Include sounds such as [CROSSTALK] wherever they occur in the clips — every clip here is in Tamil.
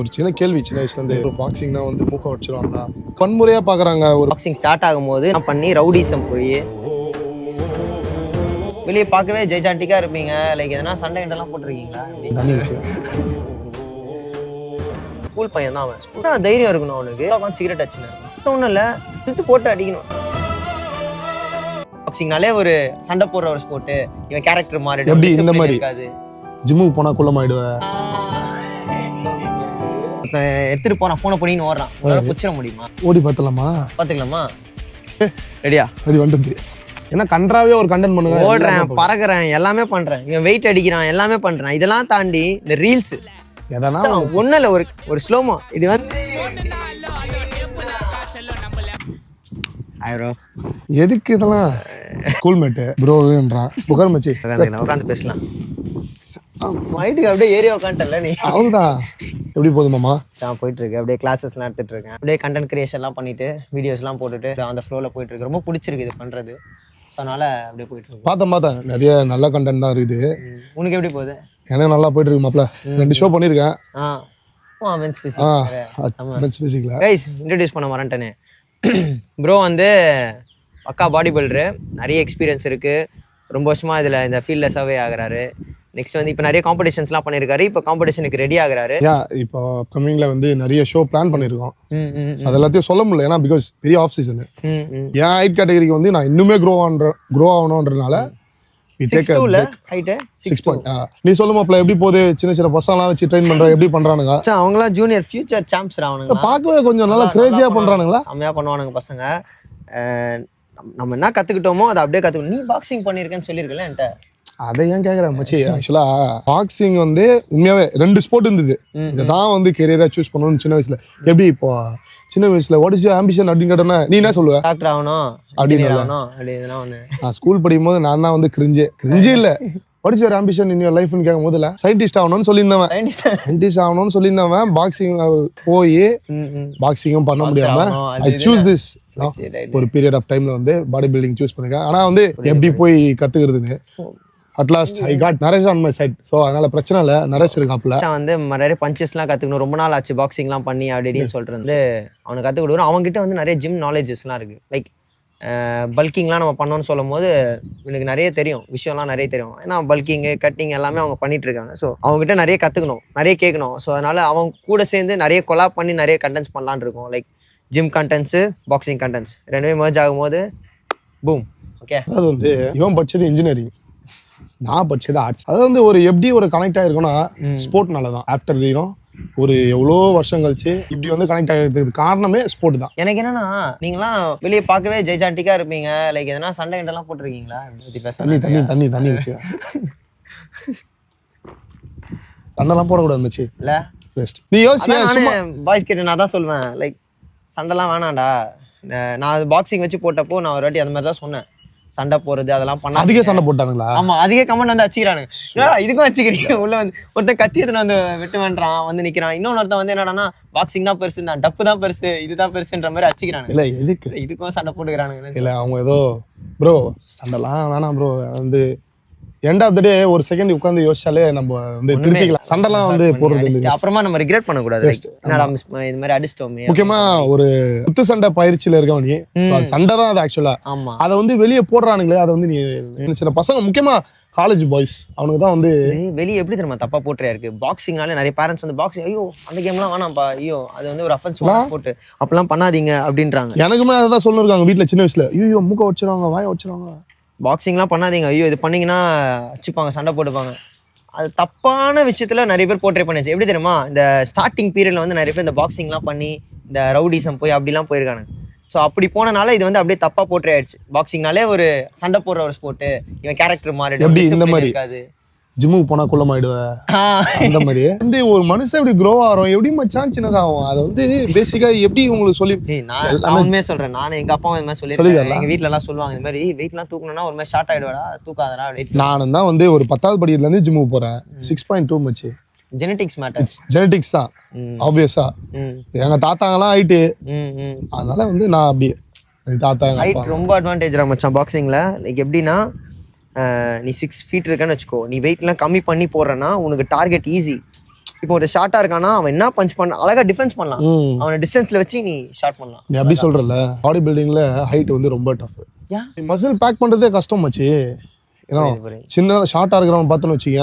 ஒரு சின்ன கேள்வி சின்ன வயசுல இருந்து ஒரு பாக்ஸிங்னா வந்து மூக்க வச்சிருவாங்களா வன்முறையா பாக்குறாங்க ஒரு பாக்ஸிங் ஸ்டார்ட் ஆகும்போது நான் பண்ணி ரவுடிசம் போய் வெளியே பார்க்கவே ஜெய்ஜாண்டிக்கா இருப்பீங்க. லைக் எதனா சண்டை கிண்டெல்லாம் போட்டிருக்கீங்களா? ஸ்கூல் பையன் தான் அவன். ஸ்கூல் தைரியம் இருக்கணும் அவனுக்கு. உட்காந்து சிகரெட் அச்சுன்னு ஒன்றும் இல்லை. இழுத்து போட்டு அடிக்கணும். பாக்ஸிங்னாலே ஒரு சண்டை போடுற ஒரு ஸ்போர்ட் இவன் கேரக்டர் மாறிடும். எப்படி இந்த மாதிரி? இருக்காது. ஜிம்முக்கு போனா குள்ளமாயிடுவ? ஒருத்தன் எடுத்துட்டு போறான் போனை பண்ணின்னு ஓடுறான். உங்களால புச்சிட முடியுமா? ஓடி பார்த்தலாமா பாத்துக்கலாமா ரெடியா? அப்படி வந்துட்டு ஏன்னா கன்றாவே ஒரு கண்டென்ட் பண்ணுங்க. ஓடுறேன் பறக்குறேன் எல்லாமே பண்றேன். இவன் வெயிட் அடிக்கிறான் எல்லாமே பண்றேன். இதெல்லாம் தாண்டி இந்த ரீல்ஸ் எதனா ஒன்றும் இல்லை ஒரு ஒரு ஸ்லோமோ இது வந்து எதுக்கு இதெல்லாம்? கூல்மேட்டு ப்ரோன்றான் புகழ் மச்சி. உட்காந்து பேசலாம். மைட்டுக்கு அப்படியே ஏரியா உட்காந்துட்டல நீ. அவங்கதான் எப்படி போகுது மாமா? நான் போயிட்டு இருக்கு அப்படியே கிளாஸஸ்லாம் எடுத்துட்டு இருக்கேன். அப்படியே கண்டென்ட் கிரியேஷன்லாம் பண்ணிட்டு வீடியோஸ்லாம் போட்டுட்டு அந்த ஃப்ளோவில் போயிட்டு இருக்கு. ரொம்ப பிடிச்சிருக்கு இது பண்றது. அதனால அப்படியே போயிட்டு இருக்கு. பார்த்தேன் பார்த்தேன் நிறைய நல்ல கண்டென்ட் தான் இருக்குது. உனக்கு எப்படி போகுது? எனக்கு நல்லா போயிட்டு இருக்கு மாப்ள ரெண்டு ஷோ பண்ணியிருக்கேன் ஆ. மென்ஸ் ஆ பிசி பேசிக்கல கைஸ் இன்ட்ரடியூஸ் பண்ண மறந்துட்டேனே ப்ரோ வந்து பக்கா பாடி பில்டரு நிறைய எக்ஸ்பீரியன்ஸ் இருக்குது ரொம்ப வருஷமா இதில் இந்த ஃபீல்டில் சர்வே ஆகுறாரு. நெக்ஸ்ட் வந்து இப்போ நிறைய காம்படிஷன்ஸ்லாம் பண்ணியிருக்காரு இப்போ காம்படிஷனுக்கு ரெடி ஆகுறாரு. ஏன் இப்போ கம்மிங்ல வந்து நிறைய ஷோ பிளான் பண்ணியிருக்கோம் அது எல்லாத்தையும் சொல்ல முடியல. ஏன்னா பிகாஸ் பெரிய ஆஃப் சீசன் என் ஹைட் கேட்டகரிக்கு வந்து நான் இன்னுமே க்ரோ ஆன்ற க்ரோ ஆகணுன்றதுனால நீ சொல்லு மாப்ள எப்படி போகுது? சின்ன சின்ன பசங்களாம் வச்சு ட்ரெயின் பண்ற எப்படி பண்றானுங்க? அவங்களாம் ஜூனியர் ஃபியூச்சர் சாம்ப்ஸ் ஆகணுங்க பார்க்கவே கொஞ்சம் நல்லா கிரேசியா பண்றானுங்களா? செம்மையாக பண்ணுவானுங்க பசங்க. நம்ம- என்ன கற்றுக்கிட்டோமோ அதை அப்படியே கற்றுக்கணும் நீ பாக்ஸிங் பண்ணியிருக்கேன்னு சொல்லியிருக்கல என்கிட்ட. அதை ஏன் கேக்குறேன் மச்சி? [LAUGHS] ஆக்சுவலா பாக்ஸிங் வந்து உண்மையாவே ரெண்டு ஸ்போர்ட் இருந்தது. ம், இதை தான் வந்து கெரியரா சூஸ் பண்ணணும்னு சின்ன வயசுல. எப்படி இப்போ சின்ன வயசுல வாட் இஸ் ஆம்பிஷன் அப்படின்னு கேட்டோன்னா நீ என்ன சொல்லுவ? டாக்டர் ஆகணும் அப்படின்னு நான் ஸ்கூல் படிக்கும் போது நான் தான் வந்து கிரிஞ்சு கிரிஞ்சு இல்ல. What is your ambition in your லைஃப்னு கேட்கும் போதுல சயின்டிஸ்ட் ஆகணும்னு சொல்லியிருந்தவன். சயின்டிஸ்ட் ஆகணும்னு சொல்லியிருந்தவன் பாக்ஸிங் போய் பாக்ஸிங்கும் பண்ண முடியாம ஐ. Choose this. ஒரு பீரியட் ஆஃப் டைம்ல வந்து பாடி பில்டிங் சூஸ் பண்ணிருக்கேன். ஆனா வந்து எப்படி போய் கத்துக்கிறதுன்னு at last I got Naresh on my side so அதனால பிரச்சனை இல்லை. நரேஷ் இருக்காப்புல. மச்சான் வந்து நிறைய பஞ்சஸ்லாம் கற்றுக்கணும் ரொம்ப நாள் ஆச்சு பாக்ஸிங்லாம் பண்ணி அப்படி இப்படின்னு சொல்லிட்டு வந்து அவனுக்கு கற்றுக் கொடுக்குறோம் அவங்ககிட்ட வந்து நிறைய ஜிம் நாலேஜஸ்லாம் இருக்குது லைக் பல்கிங்லாம் நம்ம பண்ணோம்னு சொல்லும் போது எனக்கு நிறைய தெரியும். விஷயம்லாம் நிறைய தெரியும். ஏன்னா பல்கிங்கு கட்டிங் எல்லாமே அவங்க பண்ணிட்டு இருக்காங்க. ஸோ அவங்ககிட்ட நிறைய கற்றுக்கணும் நிறைய கேட்கணும். ஸோ அதனால அவங்க கூட சேர்ந்து நிறைய கொலாப் பண்ணி நிறைய கண்டென்ட்ஸ் பண்ணலான்னு இருக்கோம். Like gym contents boxing contents ரெண்டுமே merge ஆகும்போது பூம் ஓகே அது வந்து இவன் படிச்சது இன்ஜினியரிங் நான் படிச்சது ஆர்ட்ஸ் அது வந்து ஒரு எப்படி ஒரு கனெக்ட் ஆயிருக்கும்னா ஸ்போர்ட்னால தான் ஆஃப்டர் ரீனும் ஒரு எவ்வளோ வருஷம் கழிச்சு இப்படி வந்து கனெக்ட் ஆகிறதுக்கு காரணமே ஸ்போர்ட் தான். எனக்கு என்னன்னா நீங்களாம் வெளியே பார்க்கவே ஜெய்ஜாண்டிக்கா இருப்பீங்க. லைக் எதனா சண்டை கிண்டெல்லாம் போட்டிருக்கீங்களா? தண்ணி தண்ணி தண்ணி தண்ணி வச்சு. தண்ணெல்லாம் போடக்கூடாது மச்சி இல்ல? பெஸ்ட் நீ யோசிச்சு பாய்ஸ் கிட்ட நான் தான் சொல்வேன். லைக் சண்டைலாம் வேணாம்டா. அஹ் நான் பாக்ஸிங் வச்சு போட்டப்போ நான் ஒரு வாட்டி அந்த மாதிரி தான் சொன்னேன். சண்டை போறது அதெல்லாம் பண்ண அதிக சண்டை போட்டானுங்களா? ஆமா அதிகே கமெண்ட் வந்து வச்சுக்கிறானுங்க என்னடா இதுக்கும் வச்சுக்கிறீங்க உள்ள வந்து ஒருத்தன் கத்தி எடுத்துன்னு வந்து வெட்டு வேண்டான் வந்து நிக்கிறான். இன்னொருத்தன் வந்து என்னடான்னா பாக்ஸிங் தான் பெருசு தான் டப்பு தான் பெருசு இதுதான் பெருசுன்ற மாதிரி அடிச்சுக்கிறானுங்க. இல்ல எதுக்கு? இதுக்கும் சண்டை போட்டுக்கிறானுங்க இல்ல அவங்க ஏதோ ப்ரோ சண்டைலாம் வேணாம் ப்ரோ வந்து எண்ட் ஆஃப் த டே ஒரு செகண்ட் உட்காந்து யோசிச்சாலே நம்ம வந்து திருத்திக்கலாம். சண்டைலாம் வந்து போடுறது. அப்புறமா நம்ம ரிக்ரெட் பண்ணக்கூடாது. இது மாதிரி அடிச்சிட்டோமே முக்கியமா ஒரு குத்து சண்டை பயிற்சியில இருக்கவன் நீ சண்டை தான் அது ஆக்சுவலா ஆமா. அதை வந்து வெளியே போடுறானுங்களே அதை வந்து நீ சின்ன பசங்க முக்கியமா காலேஜ் பாய்ஸ் அவனுக்கு தான் வந்து வெளிய எப்படி தெரியுமா தப்பா போட்டுறியா இருக்கு? பாக்ஸிங்னால நிறைய பேரண்ட்ஸ் வந்து பாக்ஸிங் ஐயோ அந்த கேம்லாம் வேணாம்ப்பா. ஐயோ அது வந்து ஒரு அஃபென்ஸ் போட்டு. அப்பெல்லாம் பண்ணாதீங்க அப்படின்றாங்க. எனக்குமே அதை தான் சொல்லிருக்காங்க வீட்டுல சின்ன வயசுல. ஐயோ மூக்க வச்சிருவாங்க வாய வச்சிருவாங்க பாக்ஸிங்லாம் பண்ணாதீங்க. ஐயோ இது பண்ணீங்கன்னா வச்சுப்பாங்க சண்டை போட்டுப்பாங்க. அது தப்பான விஷயத்துல நிறைய பேர் போர்ட்ரே பண்ணிச்சு எப்படி தெரியுமா? இந்த ஸ்டார்டிங் பீரியட்ல வந்து நிறைய பேர் இந்த பாக்ஸிங்லாம் பண்ணி இந்த ரவுடிசம் போய் அப்படிலாம் போயிருக்காங்க ஸோ அப்படி போனனால இது வந்து அப்படியே தப்பா போர்ட்ரே ஆயிடுச்சு. பாக்ஸிங்னாலே ஒரு சண்டை போடுற ஒரு ஸ்போர்ட் இவன் கேரக்டர் மாறிடும். இந்த மாதிரி? இருக்காது. ஜிம்முக்கு போனா குள்ளமாயிடுவ? ஆஹ் அந்த மாதிரி. வந்து ஒரு மனுஷன் எப்படி க்ரோ ஆகிறோம் எப்படி மச்சான் சின்னதாகும் அதை வந்து பேசிக்கா எப்படி உங்களுக்கு சொல்லி நான் நான் உண்மையே சொல்றேன். நானும் எங்க அப்பா இந்த மாதிரி சொல்லிருக்காரா? எங்க வீட்ல எல்லாம் சொல்லுவாங்க இந்த மாதிரி வெயிட் எல்லாம் தூக்கணும்னா ஒரு மாதிரி ஷார்ட் ஆயிடுவாடா தூக்காதடா நானும் தான் வந்து ஒரு பத்தாவது படியில இருந்து ஜிம்முக்கு போறேன். Six point too much genetics matter genetics தான். ஆப்வியஸா எங்க தாத்தாங்கெல்லாம் ஹைட்டு அதனால வந்து நான் அப்படியே தாத்தா ரொம்ப அட்வான்டேஜ் மச்சான் பாக்ஸிங்ல லைக் எப்படின்னா நீ சிக்ஸ் ஃபீட் இருக்கன்னு வச்சுக்கோ. நீ வெயிட்லாம் கம்மி பண்ணி போடுறேன்னா உனக்கு டார்கெட் ஈஸி இப்போ ஒரு ஷார்ட்டா இருக்கானா அவன் என்ன பஞ்ச் பண்ண அழகா டிஃபென்ஸ் பண்ணலாம். அவனை டிஸ்டன்ஸ்ல வச்சு நீ ஷார்ட் பண்ணலாம். நீ அப்படி சொல்றல பாடி பில்டிங்ல ஹைட் வந்து ரொம்ப டஃப்? மசில் பேக் பண்றதே கஷ்டம் மச்சி. ஏன்னா. சின்னதாக ஷார்ட்டாக இருக்கிறவன் பார்த்தோன்னு வச்சுக்க.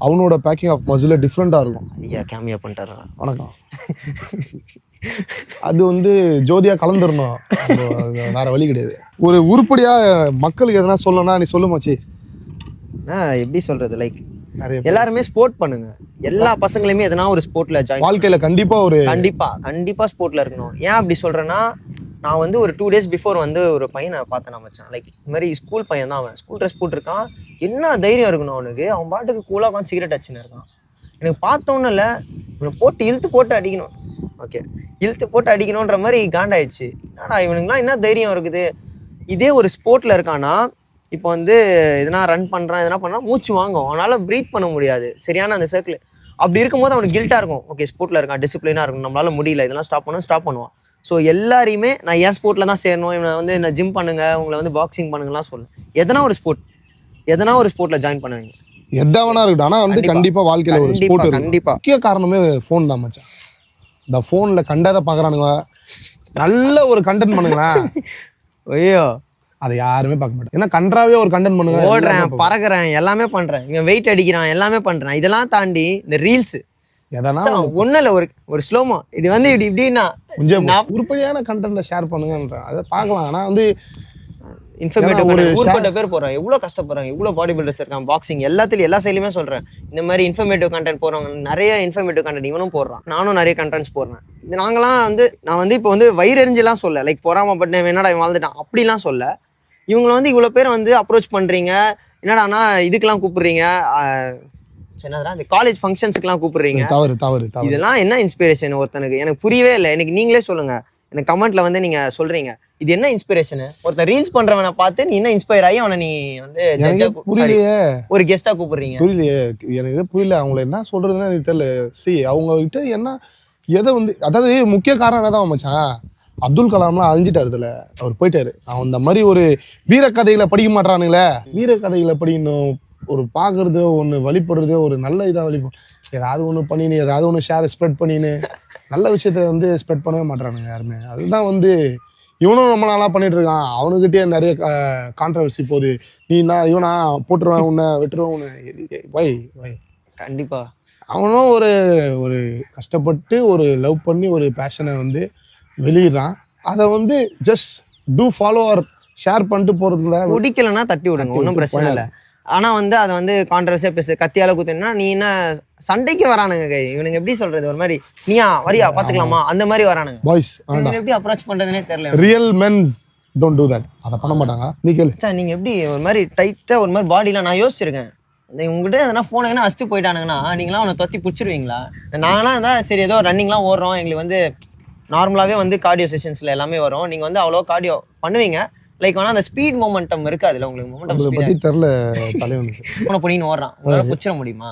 அவனோட பேக்கிங் ஆஃப் மசில் டிஃப்ரெண்ட்டாக இருக்கும். ஐயா கேமியா பண்ணிட்டாரா வணக்கம். [LAUGHS] அது வந்து ஜோதியா கலந்துடணும் வேற வழி கிடையாது. ஒரு உருப்படியா மக்களுக்கு எதனா சொல்லணும்னா நீ சொல்லு மச்சி. நான் எப்படி சொல்றது? லைக் எல்லாருமே ஸ்போர்ட் பண்ணுங்க. எல்லா பசங்களையுமே எதனா ஒரு ஸ்போர்ட்ல ஜாயின் வாழ்க்கையில கண்டிப்பா ஒரு கண்டிப்பா கண்டிப்பா ஸ்போர்ட்ல இருக்கணும். ஏன் அப்படி சொல்றேன்னா நான் வந்து ஒரு டூ டேஸ் பிஃபோர் வந்து ஒரு பையனை பார்த்தேன் மச்சான். லைக் இந்த மாதிரி ஸ்கூல் பையன் தான் அவன். ஸ்கூல் ட்ரெஸ் போட்டிருக்கான். என்ன தைரியம் இருக்கணும் அவனுக்கு? அவன் பாட்டுக்கு கூலாக உட்காந்து சிகரெட் அடிச்சுன்னு இருக்கான். எனக்கு பார்த்தோன்னு இல்லை இவனை போட்டு இழுத்து போட்டு அடிக்கணும். ஓகே இழுத்து போட்டு அடிக்கணுன்ற மாதிரி காண்டாயிடுச்சு. என்னடா இவனுக்குலாம் என்ன தைரியம் இருக்குது? இதே ஒரு ஸ்போர்ட்ல இருக்கானா இப்போ வந்து எதனா ரன் பண்ணுறான் எதனா பண்ணா மூச்சு வாங்கும். அவனால ப்ரீத் பண்ண முடியாது. சரியான அந்த சர்க்கிள் அப்படி இருக்கும்போது அவனுக்கு கில்ட்டாக இருக்கும். ஓகே ஸ்போர்ட்டில் இருக்கான் டிசிப்ளினாக இருக்கும் நம்மளால முடியல. இதெல்லாம் ஸ்டாப் பண்ண ஸ்டாப் பண்ணுவான். ஸோ எல்லாரையுமே நான் ஏன் ஸ்போர்ட்டில் தான் சேரணும். இவனை வந்து என்ன ஜிம் பண்ணுங்க உங்களை வந்து பாக்ஸிங் பண்ணுங்கலாம் சொல்லுவேன் எதனா ஒரு ஸ்போர்ட் எதனா ஒரு ஸ்போர்ட்டில் ஜாயின் பண்ணுவீங்க. எதவனா இருக்கட்டும். ஆனா வந்து கண்டிப்பா. கண்டிப்பா வாழ்க்கையில ஒரு ஸ்போர்ட் இருக்கும். கண்டிப்பா. முக்கிய காரணமே ஃபோன் தான் மச்சான். இந்த ஃபோன்ல கண்டதை பாக்குறானுங்க நல்ல ஒரு கண்டென்ட் பண்ணுங்களேன் ஐயோ. அதை யாருமே பார்க்க மாட்டாங்க. ஏன்னா கன்றாவே ஒரு கண்டென்ட் பண்ணுங்க. ஓடுறேன். பறக்குறேன் எல்லாமே பண்றேன். இங்க வெயிட் அடிக்கிறான் எல்லாமே பண்றேன். இதெல்லாம் தாண்டி இந்த ரீல்ஸ் எதனா ஒன்றும் இல்லை ஒரு ஒரு ஸ்லோமோ இது வந்து இப்படி இப்படின்னா கொஞ்சம் உருப்படியான கண்டென்ட்டை ஷேர் பண்ணுங்கன்ற அதை பார்க்கலாம். ஆனா வந்து இன்ஃபர்மேட்டிவ் ஒரு பேர் போறான் எவ்வளோ கஷ்டப்படுறாங்க எவ்வளோ பாடி பில்டர்ஸ் இருக்கான் பாக்ஸிங் எல்லாத்துலயும் எல்லா சைட்லையுமே சொல்றேன். இந்த மாதிரி இன்ஃபர்மேட்டிவ் கண்டென்ட் போறவங்க நிறைய இன்ஃபர்மேட்டிவ் கண்டென்ட் இவனும் போடுறான். நானும் நிறைய கண்டென்ட்ஸ் போடுறேன். இது நாங்களாம் வந்து நான் வந்து இப்போ வந்து வயிறெறிஞ்செல்லாம் சொல்ல லைக் பொறாமப்பட்டேன் என்னடா இவன் வாழ்ந்துட்டான். அப்படிலாம் சொல்ல இவங்களை வந்து இவ்வளோ பேர் வந்து அப்ரோச் பண்றீங்க. என்னடானா இதுக்கெல்லாம் கூப்பிடுறீங்க. என்னதுடா இந்த காலேஜ் ஃபங்க்ஷன்ஸ்க்குலாம் கூப்பிடுறீங்க. தவறு தவறு தவறு. இதெல்லாம் என்ன இன்ஸ்பிரேஷன் ஒருத்தனுக்கு? எனக்கு புரியவே இல்லை. எனக்கு நீங்களே சொல்லுங்க. எனக்கு கமெண்ட்ல வந்து நீங்க சொல்றீங்க. இது என்ன இன்ஸ்பிரேஷன் ஒருத்தன் ரீல்ஸ் பண்றவனை பார்த்து நீ என்ன இன்ஸ்பயர் ஆகி அவனை நீ வந்து புரியலையே. ஒரு கெஸ்டா கூப்பிடுறீங்க. புரியலையே. எனக்கு புரியல. அவங்கள என்ன சொல்றதுன்னு எனக்கு தெரியல. சி அவங்க கிட்ட என்ன எதை வந்து அதாவது முக்கிய காரணம் என்னதான் மச்சான்? அப்துல் கலாம்லாம் அழிஞ்சிட்டாரு இதுல. அவர் போயிட்டாரு. அவன் இந்த மாதிரி ஒரு வீரக்கதைகளை படிக்க மாட்டானுங்களே வீரக்கதைகளை படிக்கணும் ஒரு பார்க்கறதோ ஒன்று வழிபடுறதோ ஒரு நல்ல இதாக வழிப ஏதாவது ஒன்று பண்ணின்னு ஏதாவது ஒன்று ஷேர் ஸ்ப்ரெட் பண்ணின்னு நல்ல விஷயத்த வந்து ஸ்ப்ரெட் பண்ணவே மாட்டானுங்க யாருமே. அதுதான் வந்து இவனும் ரொம்ப நாளாக பண்ணிட்டு இருக்கான் அவனுக்கிட்டே நிறைய கான்ட்ரவர்சி போகுது. நீ நான் இவனா போட்டுருவேன் உன்னை வெட்டுருவேன் உன்னை. வை வை கண்டிப்பா. அவனும் ஒரு ஒரு கஷ்டப்பட்டு ஒரு லவ் பண்ணி ஒரு பேஷனை வந்து வெளியிடுறான். அதை வந்து just to follow or share பண்ணிட்டு போறதுல பிடிக்கலன்னா தட்டி விடுங்க. ஒன்றும் பிரச்சனை இல்லை. ஆனா வந்து அதை வந்து கான்ட்ரவர்சியா பேசு கத்தியால குத்துனா நீ என்ன சண்டைக்கு வரானுங்க கை. இவனுங்க எப்படி சொல்றது? ஒரு மாதிரி நீயா வரியா பாத்துக்கலாமா? அந்த மாதிரி வரானுங்க. பாய்ஸ் எப்படி அப்ரோச் பண்றதுனே தெரியல real men's don't do that அதை பண்ண மாட்டாங்க. நீ கேளு. மச்சான், நீங்க எப்படி ஒரு மாதிரி டைட்டா ஒரு மாதிரி பாடிலாம் நான் யோசிச்சிருக்கேன். உங்ககிட்ட எதனா போனீங்கன்னா அடிச்சுட்டு போயிட்டானுங்கன்னா நீங்களாம் அவனை தொத்தி பிடிச்சிருவீங்களா? நாங்களாம் இருந்தால் சரி ஏதோ ரன்னிங்லாம் ஓடுறோம். எங்களுக்கு வந்து நார்மலாகவே வந்து கார்டியோ செஷன்ஸ்ல எல்லாமே வரும். நீங்க வந்து அவ்வளோ கார்டியோ பண்ணுவீங்க. லைக் வேணா அந்த ஸ்பீட் மொமெண்டம் இருக்காதுல்ல உங்களுக்கு மொமெண்டம் பத்தி தெரில தலைவனுக்கு போன பொடின்னு ஓடுறான். உங்களால பிடிச்சிட முடியுமா?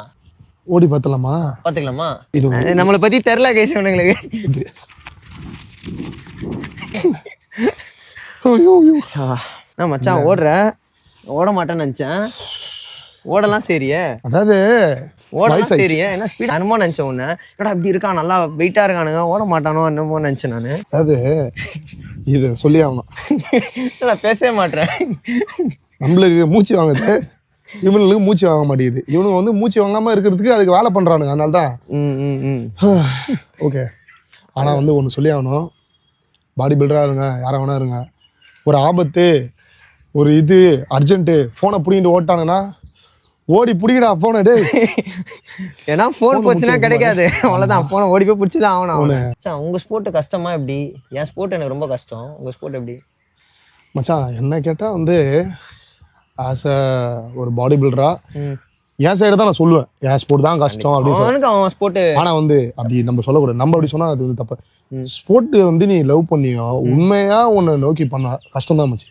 ஓடி பார்த்தலாமா பாத்துக்கலாமா இது நம்மளை பத்தி தெரில கேஸ் உங்களுக்கு. நான் மச்சான் ஓடுற ஓட மாட்டேன்னு நினச்சேன். ஓடலாம் சரியே. அதாவது ஓடலாம். சரியே. என்ன ஸ்பீட் என்னமோ நினச்சேன் உன்ன. என்னடா இப்படி இருக்கான்? நல்லா வெயிட்டாக இருக்கானுங்க. ஓட மாட்டானோ என்னமோ நினச்சேன் நான். அதாவது இதை சொல்லி ஆகணும். நான் பேசவே மாட்டேன் நம்மளுக்கு மூச்சு வாங்குது. இவனுங்களுக்கு மூச்சு வாங்க மாட்டேங்குது. இவனுங்க வந்து மூச்சு வாங்காம இருக்கிறதுக்கு அதுக்கு வேலை பண்றானுங்க. அதனால தான். ம் ம் ம். [SIGHS] ஓகே ஆனால் வந்து ஒன்று சொல்லி ஆகணும். பாடி பில்டராக இருங்க. யாரை வேணா இருங்க. ஒரு ஆபத்து ஒரு இது அர்ஜென்ட்டு ஃபோனை பிடிங்கிட்டு ஓட்டானுங்கன்னா ஓடி பிடிக்கடா ஃபோனை டேய். [LAUGHS] ஏன்னா ஃபோன் Phone போச்சுன்னா. கிடைக்காது. அவ்வளோதான் ஃபோனை ஓடி போய் பிடிச்சி தான் ஆகணும். மச்சான் உங்கள் ஸ்போர்ட்டு கஷ்டமா எப்படி? என் ஸ்போர்ட் எனக்கு ரொம்ப கஷ்டம். உங்கள் ஸ்போர்ட் எப்படி? மச்சான் என்ன கேட்டால் வந்து ஆஸ் அ ஒரு பாடி பில்டரா என் சைடு தான் நான் சொல்லுவேன். என் ஸ்போர்ட் தான் கஷ்டம் அப்படின்னு அவன் ஸ்போர்ட்டு ஆனால் வந்து அப்படி நம்ம சொல்லக்கூடாது. நம்ம அப்படி சொன்னால் அது தப்பு. ஸ்போர்ட் வந்து நீ லவ் பண்ணியோ உண்மையா உன்னை நோக்கி பண்ண கஷ்டம் தான் மச்சி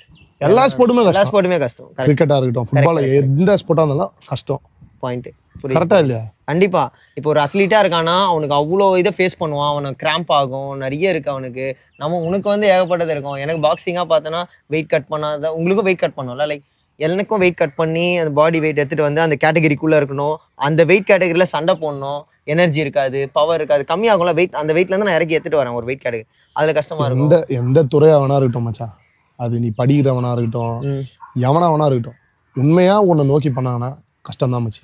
எல்லா ஸ்போர்ட்டுமே எல்லா ஸ்போர்ட்டுமே கஷ்டம். கிரிக்கெட்டாக இருக்கட்டும் ஃபுட்பாலில் எந்த ஸ்போர்ட்டாக இருந்தாலும் கஷ்டம். பாயிண்ட் கரெக்டா இல்லையா? கண்டிப்பா. இப்போ ஒரு அத்லீட்டா இருக்கானா அவனுக்கு அவ்வளோ இதை ஃபேஸ் பண்ணுவான் அவனுக்கு கிராம்ப் ஆகும் நிறைய இருக்கு அவனுக்கு. நம்ம உனக்கு வந்து ஏகப்பட்டது இருக்கும். எனக்கு பாக்ஸிங்கா பார்த்தோன்னா வெயிட் கட் பண்ணாத உங்களுக்கும் வெயிட் கட் பண்ணும்ல லைக் எனக்கும் வெயிட் கட் பண்ணி அந்த பாடி வெயிட் எடுத்துட்டு வந்து அந்த கேட்டகரிக்குள்ளே இருக்கணும். அந்த வெயிட் கேட்டகரியில் சண்டை போடணும். எனர்ஜி இருக்காது பவர் இருக்காது கம்மியாகும்ல வெயிட் அந்த வெயிட்லேருந்து நான் இறக்கி எடுத்துட்டு வரேன் ஒரு வெயிட் கேட்டகரி அதில் கஷ்டமாக இருக்கும். எந்த எந்த துறையாக வேணா இருக்கட்டும் மச்சா அது நீ படிக்கிறவனா இருக்கட்டும் எவனவனா இருக்கட்டும் உண்மையாக உன்னை நோக்கி பண்ணாங்கன்னா கஷ்டம் தான் மச்சி.